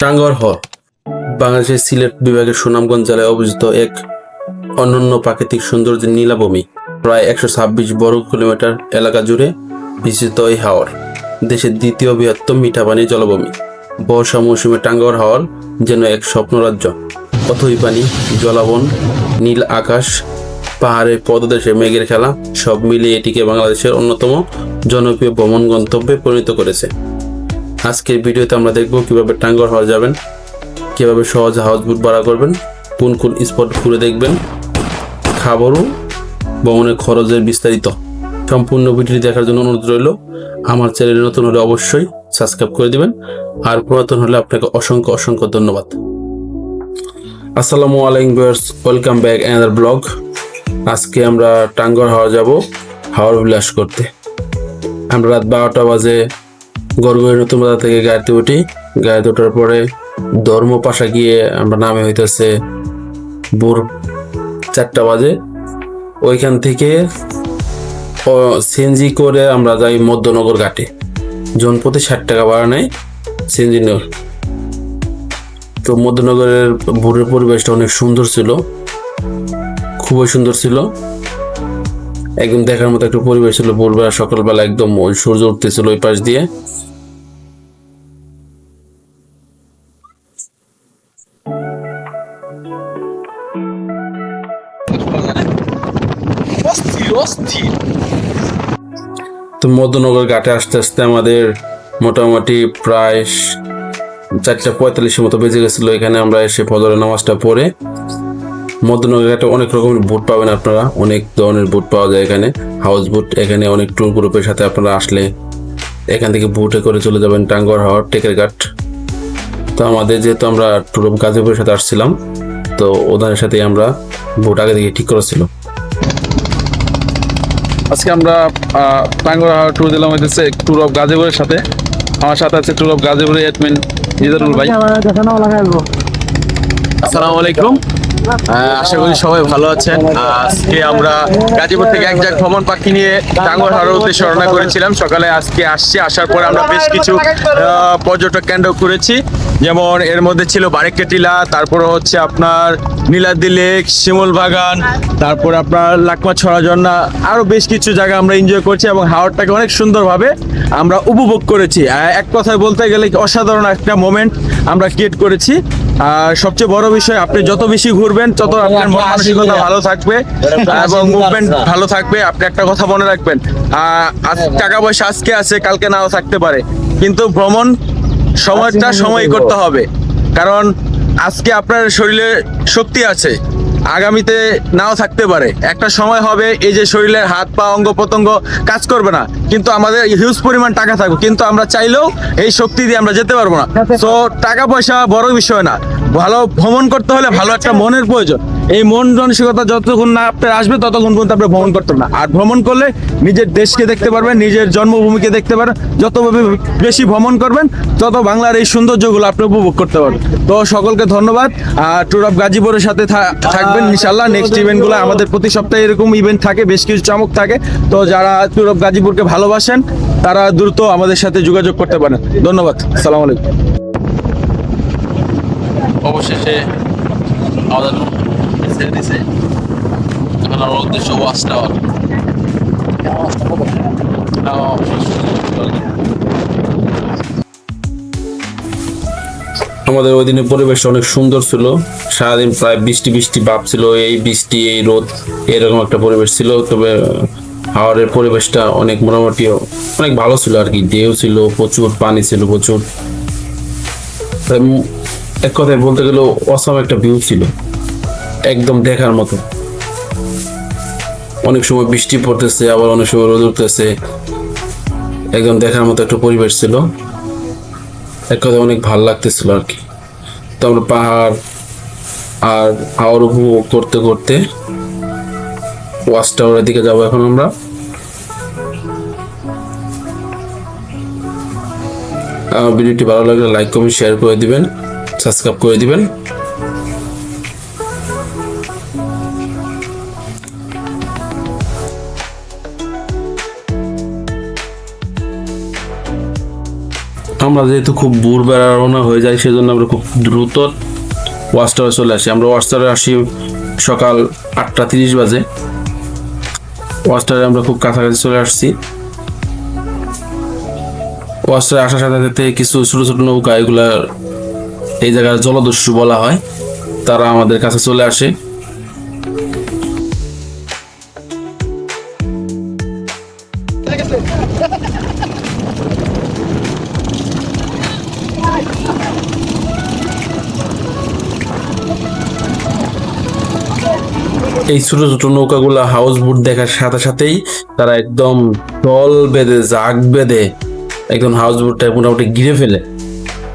টাঙ্গর হর বাংলাদেশের সিলেট বিভাগের সুনামগঞ্জ জেলায় অবস্থিত এক অনন্য প্রাকৃতিক সৌন্দর্যের নীলাভূমি। প্রায় একশো ছাব্বিশ বর্গ কিলোমিটার এলাকা জুড়ে বিস্তৃত এই হাওর, দেশের দ্বিতীয় বৃহত্তম মিঠা পানি জলভূমি। বর্ষা মৌসুমে টাঙ্গর হাওর যেন এক স্বপ্নরাজ্য। অথই পানি, জলাবন, নীল আকাশ, পাহাড়ের পদদেশে মেঘের খেলা, সব মিলিয়ে এটিকে বাংলাদেশের অন্যতম জনপ্রিয় ভ্রমণ গন্তব্যে পরিণত করেছে। আজকের ভিডিওতে আমরা দেখব কীভাবে টাঙ্গর হওয়া যাবেন, কীভাবে সহজ হাউস বুট ভাড়া করবেন, কোন কোন স্পট ঘুরে দেখবেন, খাবারও ভ্রমণের খরচের বিস্তারিত। সম্পূর্ণ ভিডিওটি দেখার জন্য অনুরোধ রইল, আমার চ্যানেলে নতুন হলে অবশ্যই সাবস্ক্রাইব করে দিবেন, আর পুরাতন হলে আপনাকে অসংখ্য অসংখ্য ধন্যবাদ। আসসালামু আলাইকুম viewers welcome back another blog আজকে আমরা টাঙ্গর হাওয়া যাব হাওড় বিলাস করতে আমরা রাত বারোটা বাজে গড়গড়ি নতুন বাজার থেকে গাড়িতে উঠি। গাড়িতে ওঠার পরে ধর্মপাশা গিয়ে আমরা নামে হইতেছে ভোর চারটা বাজে। ওইখান থেকে সিএনজি করে আমরা যাই মধ্যনগর ঘাটে। জন প্রতি ষাট টাকা ভাড়া নেয় সিএনজি তো মধ্যনগরের ভোরের পরিবেশটা অনেক সুন্দর ছিল। খুবই সুন্দর ছিল। একদম দেখার মতো একটা পরিবেশ ছিল। ভোরবেলা, সকালবেলা একদম ওই সূর্য উঠতেছিল ওই পাশ দিয়ে। মধ্যনগর ঘাটে আসতে আসতে আমাদের মোটামুটি প্রায় চারটা পঁয়তাল্লিশের মতো বেজে গেছিল। এখানে আমরা এসে ফজরের নামাজটা পড়ে মধ্যনগর ঘাটে অনেক রকমের বুট পাবেন আপনারা। অনেক ধরনের বুট পাওয়া যায় এখানে। হাউস বুট এখানে অনেক ট্যুর গ্রুপের সাথে আপনারা আসলে এখান থেকে বুটে করে চলে যাবেন টাঙ্গর হাওয়ার টেকের ঘাট। তো আমাদের যেহেতু আমরা ট্যুর গাজীপুরের সাথে আসছিলাম, তো ওদের সাথে আমরা বুট আগে থেকে ঠিক করেছিল আজকে আমরা টাঙ্গরা ট্যুর দিলাম হইতেছে ট্যুর অফ গাজীপুরের সাথে। আমার সাথে আছে ট্যুর অফ গাজীপুরের এডমিন ইজারুল ভাই। আসসালামু আলাইকুম। আশা করি সবাই ভালো আছেন। আজকে আমরা গাজীপুর থেকে এক জায়গায় ভ্রমণ পাখি নিয়ে ডাঙ্গর হাওড়ের উদ্দেশ্যে রওনা করেছিলাম। সকালে আজকে আসছি। আসার পর আমরা বেশ কিছু পর্যটক কেন্দ্র করেছি যেমন এর মধ্যে ছিল বারেকেটিলা তারপরে হচ্ছে আপনার নীলাদ্রি লেক শিমুল বাগান তারপর আপনার লাকমা ছড়া ঝর্ণা আরও বেশ কিছু জায়গা আমরা এনজয় করছি এবং হাওড়টাকে অনেক সুন্দরভাবে আমরা উপভোগ করেছি। এক কথায় বলতে গেলে অসাধারণ একটা মোমেন্ট আমরা ক্রিয়েট করেছি। আর সবচেয়ে বড় বিষয় আপনি যত বেশি ঘুরবেন তত আপনার মানসিকতা ভালো থাকবে এবং মুভমেন্ট ভালো থাকবে। আপনি একটা কথা মনে রাখবেন আহ, আজ টাকা পয়সা আজকে আছে কালকে নাও থাকতে পারে। কিন্তু ভ্রমণ সময়টা সময় করতে হবে। কারণ আজকে আপনার শরীরে শক্তি আছে আগামীতে নাও থাকতে পারে। একটা সময় হবে এই যে শরীরের হাত পা অঙ্গ প্রত্যঙ্গ কাজ করবে না। কিন্তু আমাদের হিউজ পরিমাণ টাকা থাকবে। কিন্তু আমরা চাইলেও এই শক্তি দিয়ে আমরা যেতে পারব না। তো টাকা পয়সা বড় বিষয় না। ভালো ভ্রমণ করতে হলে ভালো একটা মনের প্রয়োজন। এই মন মানসিকতা যতক্ষণ না আপনার আসবে, ততক্ষণ পর্যন্ত আপনি ভ্রমণ করতে না। আর ভ্রমণ করলে নিজের দেশকে দেখতে পারবেন, নিজের জন্মভূমিকে দেখতে পারবেন। যত বে- বেশি ভ্রমণ করবেন, তত বাংলার এই সৌন্দর্যগুলো আপনি উপভোগ করতে পারবেন। তো সকলকে ধন্যবাদ। আর ট্যুর অফ গাজীপুরের সাথে থাকবেন ইনশাল্লাহ নেক্সট ইভেন্টগুলো আমাদের প্রতি সপ্তাহে এরকম ইভেন্ট থাকে, বেশ কিছু চমক থাকে। তো যারা ট্যুর অফ গাজীপুরকে ভালোবাসেন, তারা দ্রুত আমাদের সাথে যোগাযোগ করতে পারেন। ধন্যবাদ। সালাম আলাইকুম। অবশেষে আমাদের ছেড়ে দিছে। এখন আমার উদ্দেশ্য ওয়াচ টাওয়ার আমাদের ওই দিনের পরিবেশটা অনেক সুন্দর ছিল। সারাদিন প্রায় বৃষ্টি বৃষ্টি ভাব ছিল। এই বৃষ্টি, এই রোদ, এরকম একটা পরিবেশ ছিল। তবে হাওয়ারের পরিবেশটা অনেক মোটামুটি অনেক ভালো ছিল আর কি। ঢেউ ছিল, প্রচুর পানি ছিল, প্রচুর। এক কথায় বলতে গেলে অসম একটা ভিউ ছিল। একদম দেখার মতো। অনেক সময় বৃষ্টি পড়তেছে, আবার অনেক সময় রোদ উঠতেছে। একদম দেখার মতো একটা পরিবেশ ছিল। এক কথায় অনেক ভালো লাগতেছিল আর কি। তো আমরা পাহাড় আর হাওয়ার উপভোগ করতে করতে ওয়াচ টাওয়ারের দিকে যাব এখন আমার। ভিডিওটি ভালো লাগলে লাইক, কমেন্ট, শেয়ার করে দিবেন, সাবস্ক্রাইব করে দিবেন। আমরা যেহেতু খুব ভোর বেড়া রওনা হয়ে যাই সেজন্য আমরা খুব দ্রুত ওয়াচ চলে আসি। আমরা ওয়াচ টাওয়ারে আসি সকাল আটটা তিরিশ বাজে। ওয়াচ টাওয়ারে আমরা খুব কাছাকাছি চলে আসছি। ওয়াচ টাওয়ারে আসার সাথে সাথে কিছু ছোটো ছোটো নৌকা, এগুলা এই জায়গার জলদস্যু বলা হয়, তারা আমাদের কাছে চলে আসে। এই ছোট ছোট নৌকাগুলা হাউস বোট দেখার সাথে সাথেই তারা একদম দল বেঁধে, জাগ বেঁধে একদম হাউস বোটটা মোটামুটি ঘিরে ফেলে।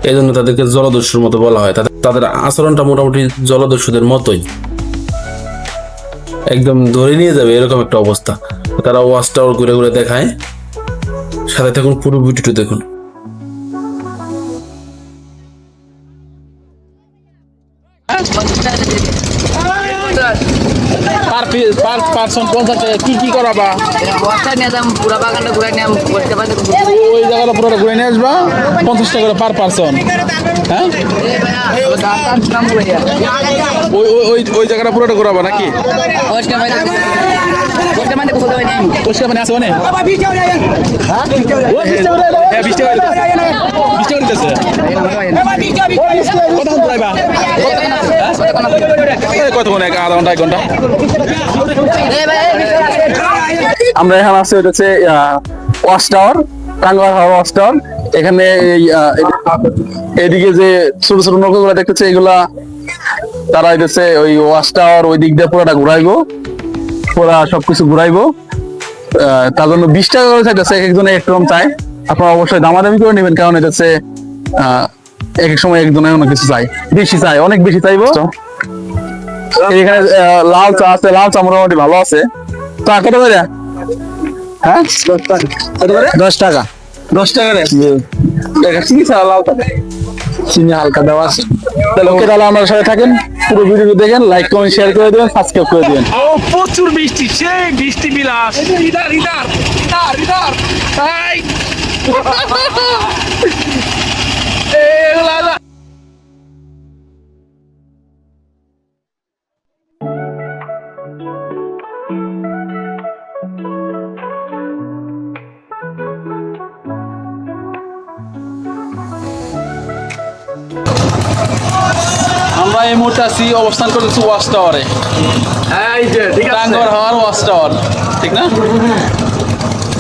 এই জন্য তাদেরকে জলদস্যুর মতো বলা হয়। তাদের তাদের আচরণটা মোটামুটি জলদস্যুদের মতোই। একদম ধরে নিয়ে যাবে এরকম একটা অবস্থা। তারা ওয়াচ টাওয়ার ঘুরে ঘুরে দেখায়। সাথে থাকুন, পুরো ভিডিওটি দেখুন। পার পার্সন পঞ্চাশ টাকা কি কি করাবা? বস্তা নিয়ে যাম পুরা বাগানটা ঘুরে নিয়ে করতে পারতে ওই জায়গাটা পুরোটা ঘুরে নিয়ে আসবা পঞ্চাশ টাকা করে পার পার্সন হ্যাঁ? ওই ওই ওই ওই জায়গাটা পুরোটা ঘুরাবা নাকি? মানে মানে কোথাও নেই। পরিষ্কার মানে আছে হ্যাঁ? হয় এক আধা ঘণ্টা এক ঘণ্টা? আমরা এখানে আছি ওটা হচ্ছে ওয়াচ টাওয়ার টাঙ্গার হাওয়া ওয়াচ টাওয়ার। এখানে এদিকে যে ছোট ছোট নৌকাগুলো দেখতেছে এগুলা তারা হইতেছে ওই ওয়াচ টাওয়ার ওই দিক দিয়ে পুরোটা ঘুরাইবো। পুরা সবকিছু ঘুরাইবো। তার জন্য বিশ টাকা করে চাইতেছে এক একজনে এক রকম চাই আপনারা অবশ্যই দামাদামি করে নেবেন কারণ এটা হচ্ছে এক এক সময় একজনে অনেক কিছু চাই বেশি চাই অনেক বেশি চাইব। এখানে লাল চা আছে লাল চা মোটামুটি ভালো আছে। তো কত করে? হ্যাঁ? দশ টাকা। দশ টাকা রে চিনি চা লাল চা? চিনি হালকা দেওয়া আছে। তাহলে ওকে তাহলে আমার সাথে থাকেন। পুরো ভিডিওটা দেখেন লাইক কমেন্ট শেয়ার করে দেবেন সাবস্ক্রাইব করে দিবেন। ও প্রচুর বৃষ্টি সেই বৃষ্টি বিলাস। ইদার ইদার ইদার ইদার আমরা এই মুহূর্তে আছি অবস্থান করতেছি ওয়াচ টাওয়ারে টাঙ্গর হওয়ার ওয়াচ টাওয়ার ঠিক না?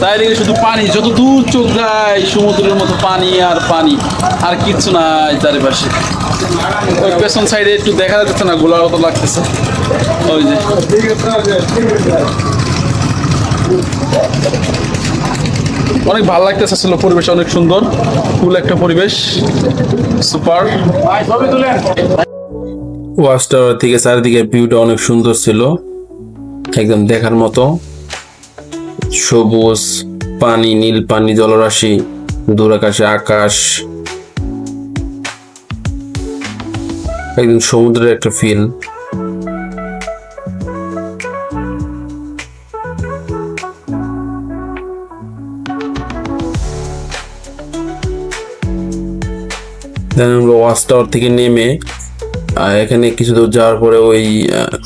তাই চারিদিকে শুধু পানি যত দূর চোখ যায় সমুদ্রের মতো পানি আর পানি আর কিচ্ছু নাই চারিপাশে। ওই পেছন সাইডে একটু দেখা যাচ্ছে না গোলার মতো লাগতেছে। ওই যে। অনেক ভালো লাগতেছে আসলে পরিবেশ অনেক সুন্দর। কুল একটা পরিবেশ। সুপার ওয়াচ টাওয়ার থেকে চারিদিকে ভিউটা অনেক সুন্দর ছিল। একদম দেখার মতো। সবুজ পানি, নীল পানি, জলরাশি দূর আকাশে। একদম সমুদ্রের একটা ফিল আমরা ওয়াচ টাওয়ার থেকে নেমে এখানে কিছু দূর যাওয়ার পরে ওই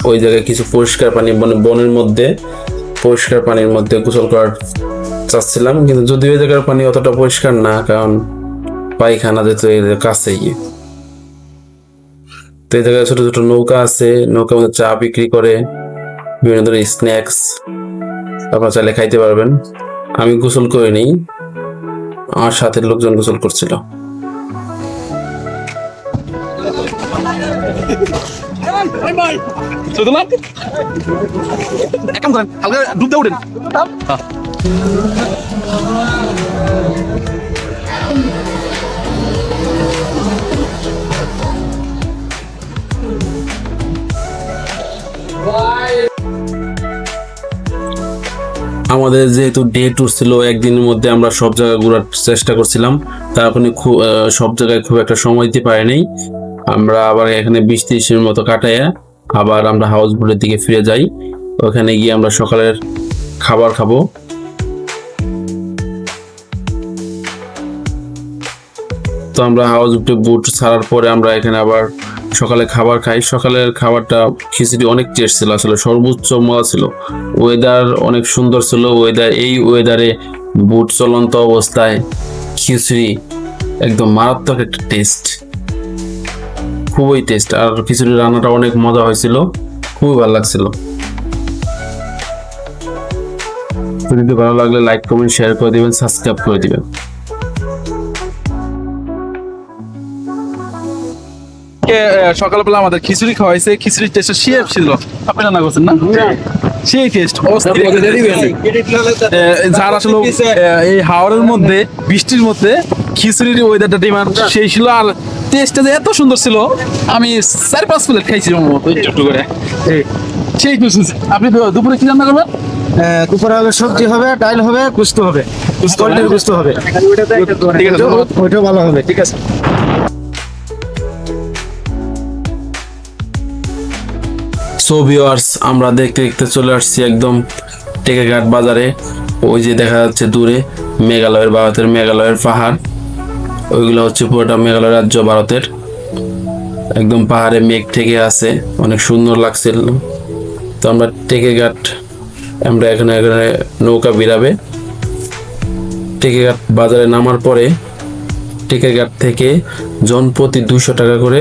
ওই জায়গায় কিছু পরিষ্কার পানি মানে বনের মধ্যে, পরিষ্কার পানির মধ্যে গোসল করার চাচ্ছিলাম, কিন্তু যদিও এই জায়গার পানি অতটা পরিষ্কার না, কারণ পায়খানা যেহেতু এর কাছেই। তো এই জায়গায় ছোট ছোট নৌকা আছে, নৌকার মধ্যে চা বিক্রি করে, বিভিন্ন ধরনের স্ন্যাক্স আপনারা চাইলে খাইতে পারবেন। আমি গোসল করিনি, আমার সাথে লোকজন গোসল করছিল। ডুব আমাদের যেহেতু ডে ট্যুর ছিল, একদিনের মধ্যে আমরা সব জায়গা ঘোরার চেষ্টা করছিলাম। তার আপনি খুব সব জায়গায় খুব একটা সময় দিতে পারিনি। আমরা আবার এখানে বিশ ত্রিশের মতো কাটাইয়া আবার আমরা হাউস বোটের দিকে ফিরে যাই। ওখানে গিয়ে আমরা সকালের খাবার খাব। তো আমরা হাউস উঠে বুট ছাড়ার পরে আমরা এখানে আবার সকালে খাবার খাই। সকালের খাবারটা খিচুড়ি অনেক টেস্ট ছিল আসলে, সর্বোচ্চ মজা ছিল। ওয়েদার অনেক সুন্দর ছিল। ওয়েদার এই ওয়েদারে বুট চলন্ত অবস্থায় খিচুড়ি একদম মারাত্মক একটা টেস্ট খুবই টেস্ট আর খিচুড়ি রান্নাটা অনেক মজা হয়েছিল খুবই ভালো লাগছিল। যদি ভালো লাগলে লাইক কমেন্ট শেয়ার করে দিবেন সাবস্ক্রাইব করে দিবেন। সকালবেলা আমাদের খিচুড়ি খাওয়াইছে খিচুড়ির টেস্ট শেফ ছিল। আপনি রান্না করছেন না? সেই টেস্ট যার আসলে এই হাওড়ের মধ্যে বৃষ্টির মধ্যে খিচুড়ির ওয়েদারটা ডিমান্ড সেই ছিল আর টেস্টটা যে এত সুন্দর ছিল আমি চার পাঁচ প্লেট খাইছি আমার একটু করে। সেই খুশি আপনি দুপুরে কি রান্না করবেন? দুপুরে হবে সবজি হবে ডাল হবে গুস্ত হবে। পোল্ট্রির গুস্ত হবে। ঠিক আছে ধন্যবাদ। ওইটাও ভালো হবে। ঠিক আছে। সো ভিউয়ার্স আমরা দেখতে দেখতে চলে আসছি একদম টেকেঘাট বাজারে। ওই যে দেখা যাচ্ছে দূরে মেঘালয়ের ভারতের মেঘালয়ের পাহাড়। ওইগুলো হচ্ছে পুরোটা মেঘালয় রাজ্য ভারতের। একদম পাহাড়ে মেঘ থেকে আছে, অনেক সুন্দর লাগছিল। তো আমরা টেকেঘাট আমরা এখানে এখানে নৌকা বিরাবে। টেকেঘাট বাজারে নামার পরে টেকেঘাট থেকে জনপ্রতি দুশো টাকা করে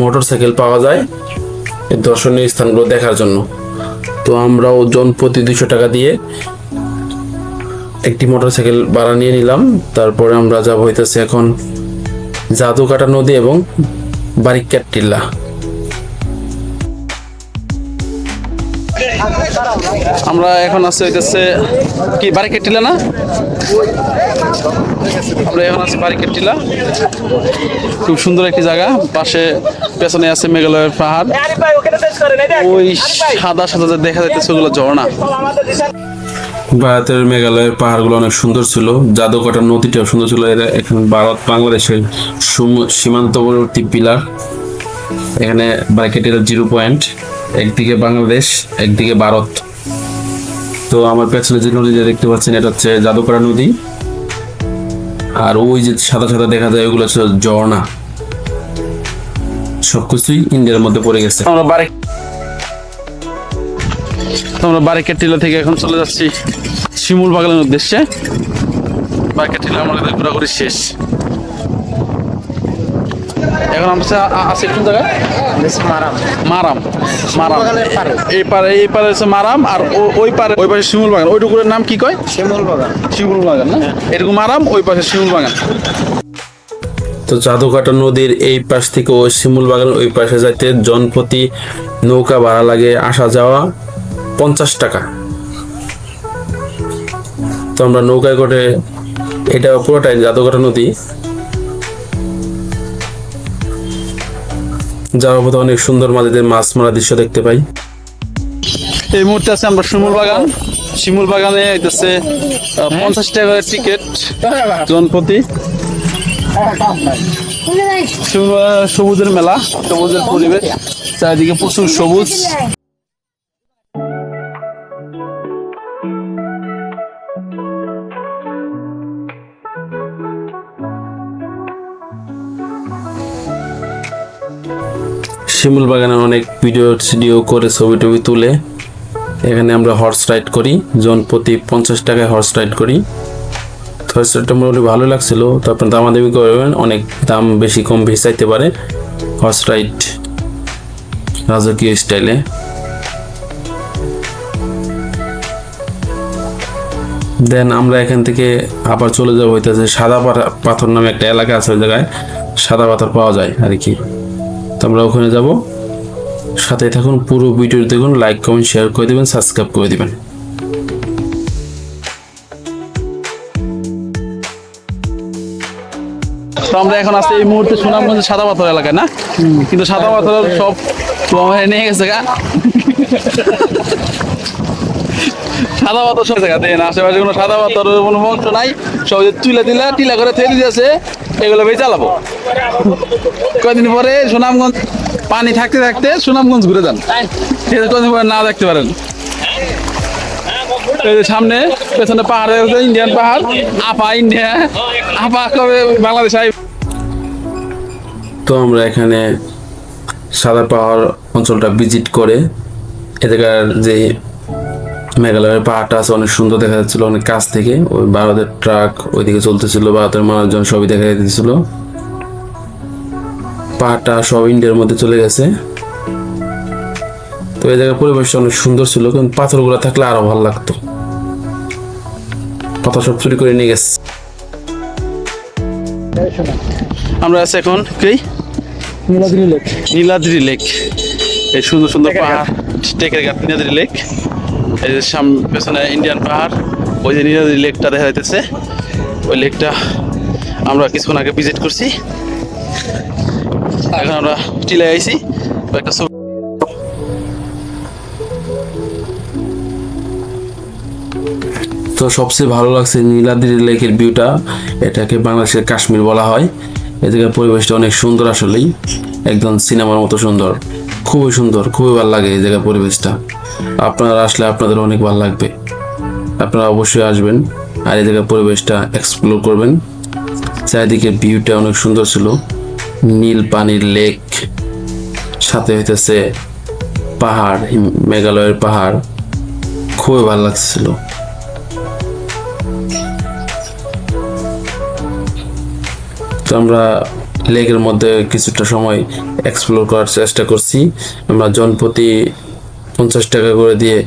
মোটর সাইকেল পাওয়া যায় দর্শনীয় স্থানগুলো দেখার জন্য। তো আমরাও জন প্রতি দুশো টাকা দিয়ে একটি মোটরসাইকেল ভাড়া নিয়ে নিলাম। তারপরে আমরা যাব হইতেছে এখন জাদুকাটা নদী এবং বারিকাট টিল্লা আমরা এখন আছে হইতেছে কি বারিকেট টিলা না? আমরা এখন আছি বারিকেট টিলা। খুব সুন্দর একটি জায়গা। পাশে পেছনে আছে মেঘালয়ের পাহাড়। ওই সাদা সাদা যে দেখা যাইতেছে ওগুলো ঝর্ণা। ভারতের মেঘালয়ের পাহাড়গুলো অনেক সুন্দর ছিল। জাদুকাটা নদীটাও সুন্দর ছিল। এরা এখন ভারত, বাংলাদেশের সুম- সীমান্তবর্তী পিলার। এখানে বারিকেটের জিরো পয়েন্ট, একদিকে বাংলাদেশ, একদিকে ভারত। তো আমার পেছনে যে নদীটা দেখতে পাচ্ছেন, এটা হচ্ছে জাদুকরা নদী। আর ওই যে সাদা সাদা দেখা যায়, ওগুলো হচ্ছে ঝর্ণা। সবকিছুই ইন্ডিয়ার মধ্যে পড়ে গেছে। আমরা বারিক তো আমরা বারিকেট টিলা থেকে এখন চলে যাচ্ছি শিমুল বাগানের উদ্দেশ্যে। বারিকেট টিলা আমাদের ঘোরাঘুরি শেষ। এখন আমরা আছি- কোন জায়গায়? মারাম। মারাম মারাম। এই পারে এই পারে হচ্ছে মারাম আর ওই পারে ওই পাশে শিমুল বাগান। ওইটুকুরের নাম কি কয়? শিমুল বাগান। শিমুল বাগান না? এরকম মারাম ওই পাশে শিমুল বাগান। তো জাদুকাটা নদীর এই পাশ থেকে ওই শিমুল বাগানের ওই পাশে যাইতে জনপ্রতি নৌকা ভাড়া লাগে আসা যাওয়া। পঞ্চাশ টাকা। তো আমরা নৌকায় করে এটা পুরোটাই জাদুকাটা নদী। যাওয়ার পথে অনেক সুন্দর মাঝেদের মাছ মারা দৃশ্য দেখতে পাই। এই মুহূর্তে আছে আমরা শিমুল বাগান। শিমুল বাগানে হইতেছে পঞ্চাশ টাকা টিকিট জনপ্রতি। শিমুল সবুজের মেলা, সবুজের পরিবেশ, চারিদিকে প্রচুর সবুজ। শিমুল বাগানে অনেক ভিডিও টিডিও করে ছবি টবি তুলে। এখানে আমরা হর্স রাইড করি। জন প্রতি পঞ্চাশ টাকায় হর্স রাইড করি। হর্স রাইডটা মোটামুটি ভালো লাগছিল। তো আপনার দামাদামি করবেন অনেক দাম বেশি কম চাইতে পারে হর্স রাইড রাজকীয় স্টাইলে দেন আমরা এখান থেকে আবার চলে যাব হইতেছে সাদা পাথর নামে একটা এলাকা আছে ওই জায়গায়। সাদা পাথর পাওয়া যায় আর কি। তো আমরা ওখানে যাব। সাথে থাকুন, পুরো ভিডিও দেখুন লাইক কমেন্ট শেয়ার করে দিবেন সাবস্ক্রাইব করে দেবেন। আমরা এখন আছি এই মুহূর্তে সুনামগঞ্জ সাদা পাথর এলাকায়, না? কিন্তু সাদা পাথরের সব তোমার নিয়ে গেছে গা। সাদা পাথর সব জায়গা দেন আশেপাশে কোনো সাদা পাথরের কোনো অংশ নাই। সব তুলে দিলা, টিলা করে থেলে দিয়েছে, এগুলো বেয়ে চালাবো কয়দিন পরে সুনামগঞ্জ, পানি থাকতে থাকতে সুনামগঞ্জ ঘুরে যান। ঠিক আছে কদিন পরে না দেখতে পারেন। এই সামনে, পেছনে পাহাড় ইন্ডিয়ান পাহাড়। আপা ইন্ডিয়া। আপা কবে বাংলাদেশ আই তো আমরা এখানে সাদা পাহাড় অঞ্চলটা ভিজিট করে, এদিকার যে মেঘালয়ের পাহাড়টা আছে অনেক সুন্দর দেখা যাচ্ছিল অনেক কাছ থেকে। ওই ভারতের ট্রাক ওইদিকে চলতেছিল ভারতের মানুষজন সবই দেখা যাচ্ছিল পাহাড়টা সব ইন্ডিয়ার মধ্যে চলে গেছে। তো এই জায়গার পরিবেশটা অনেক সুন্দর ছিল কিন্তু পাথরগুলো থাকলে আরও ভালো লাগতো। পাথর সব চুরি করে নিয়ে গেছে। আমরা আছি এখন কি? নীলাদ্রি লেক। নীলাদ্রি লেক। এই সুন্দর সুন্দর পাহাড় টেকের ঘাট নীলাদ্রি লেক। এই যে সাম পেছনে ইন্ডিয়ান পাহাড়, ওই যে নীলাদ্রি লেকটা দেখা যাইতেছে। ওই লেকটা আমরা কিছুক্ষণ আগে ভিজিট করছি। এখন আমরা টিলে আইছি একটা ছবি তো সবচেয়ে ভালো লাগছে নীলাদ্রি লেকের ভিউটা এটাকে বাংলাদেশের কাশ্মীর বলা হয়। এ জায়গার পরিবেশটা অনেক সুন্দর আসলেই। একদম সিনেমার মতো সুন্দর। খুবই সুন্দর, খুবই ভালো লাগে এই জায়গার পরিবেশটা। আপনারা আসলে আপনাদের অনেক ভালো লাগবে। আপনারা অবশ্যই আসবেন আর এই জায়গার পরিবেশটা এক্সপ্লোর করবেন। চারিদিকে ভিউটা অনেক সুন্দর ছিল। নীল পানির লেক সাথে হইতেছে পাহাড় মেঘালয়ের পাহাড়। খুবই ভালো লাগছিল তো আমরা লেকের মধ্যে কিছুটা সময় এক্সপ্লোর করার চেষ্টা করছি। আমরা জনপ্রতি পঞ্চাশ টাকা করে দিয়ে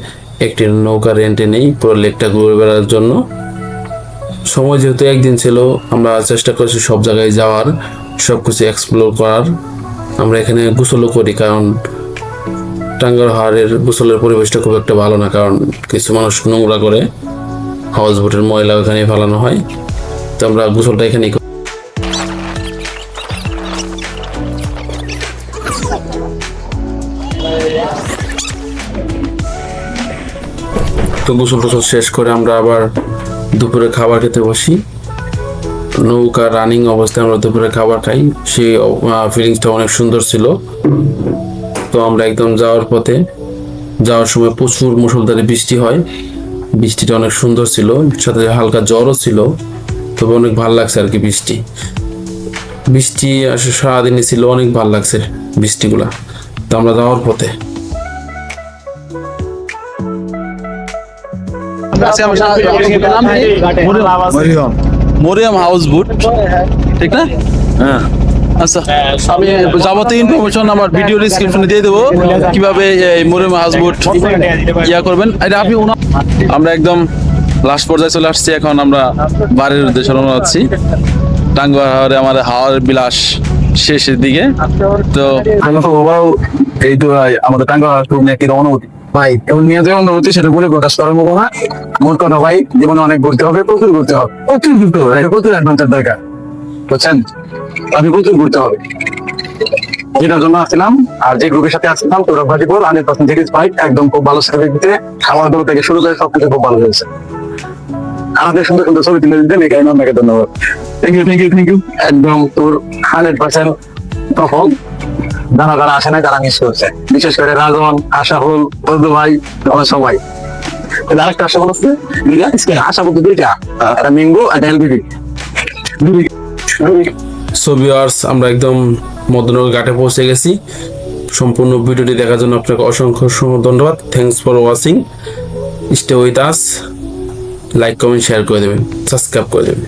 একটি নৌকা রেন্টে নেই পুরো লেকটা ঘুরে বেড়ার জন্য। সময় যেহেতু একদিন ছিল, আমরা চেষ্টা করছি সব জায়গায় যাওয়ার সব কিছু এক্সপ্লোর করার। আমরা এখানে গোসলও করি কারণ টাঙ্গার হাওড়ের গোসলের পরিবেশটা খুব একটা ভালো না, কারণ কিছু মানুষ নোংরা করে। হাউস বোটের ময়লা ওখানে ফেলানো হয়। তো আমরা গোসলটা এখানেই তো গোসল টোসল শেষ করে আমরা আবার দুপুরে খাবার খেতে বসি। নৌকা রানিং অবস্থায় আমরা দুপুরে খাবার খাই। সেই ফিলিংসটা অনেক সুন্দর ছিল। তো আমরা একদম যাওয়ার পথে, যাওয়ার সময় প্রচুর মুসলধারে বৃষ্টি হয়। বৃষ্টিটা অনেক সুন্দর ছিল, সাথে হালকা জ্বরও ছিল। তবে অনেক ভালো লাগছে আর কি বৃষ্টি। বৃষ্টি আসলে সারাদিনই ছিল, অনেক ভালো লাগছে বৃষ্টিগুলা। তো আমরা যাওয়ার পথে মরিয়াম। হাউস বুট। ঠিক না? হ্যাঁ। আচ্ছা আমি যাবতীয় ইনফরমেশন আমার ভিডিও ডিসক্রিপশনে দিয়ে দেবো। কীভাবে এই মরিয়াম হাউস বুট ইয়া করবেন। এটা আপনি আমরা একদম লাস্ট পর্যায়ে চলে আসছি। এখন আমরা বাড়ির উদ্দেশ্যে রওনা হচ্ছি। টাঙ্গুয়ার হাওরে আমাদের হাওয়ার বিলাস শেষের দিকে। তো এই তো আমাদের টাঙ্গা তুমি একটি অনুভূতি ভাই, এবং নিয়ে যে অনুভূতি সেটা বলে প্রকাশ করার মতো না। মোট কথা ভাই, জীবনে অনেক ঘুরতে হবে, প্রচুর ঘুরতে হবে। প্রচুর ঘুরতে হবে প্রচুর অ্যাডভেঞ্চার দরকার। বুঝছেন? আমি প্রচুর ঘুরতে হবে। যেটার জন্য আসছিলাম, আর যে গ্রুপের সাথে আসছিলাম, তোরা ভাজিপুর হান্ড্রেড পার্সেন্ট জিনিস বাইক একদম খুব ভালো সার্ভিস দিতে খাওয়া দাওয়া থেকে শুরু করে সবকিছু খুব ভালো হয়েছে। আমাদের সুন্দর সুন্দর ছবি তুলে দিতেন এই কারণে আপনাকে ধন্যবাদ। Thank you thank you thank you একদম তোর হান্ড্রেড পার্সেন্ট তখন যারা যারা আসে না তারা মিস করছে। বিশেষ করে রাজন, আশাফুল বন্ধু ভাই, আমরা সবাই। আরেকটা আশাফুল আছে, দুইটা? আশাফুল তো দুইটা। একটা আর এলবিডি সো আমরা একদম মদনগর ঘাটে পৌঁছে গেছি। সম্পূর্ণ ভিডিওটি দেখার জন্য আপনাকে অসংখ্য অসংখ্য ধন্যবাদ। Thanks for watching stay with us like comment share করে দেবেন। সাবস্ক্রাইব করে দেবেন।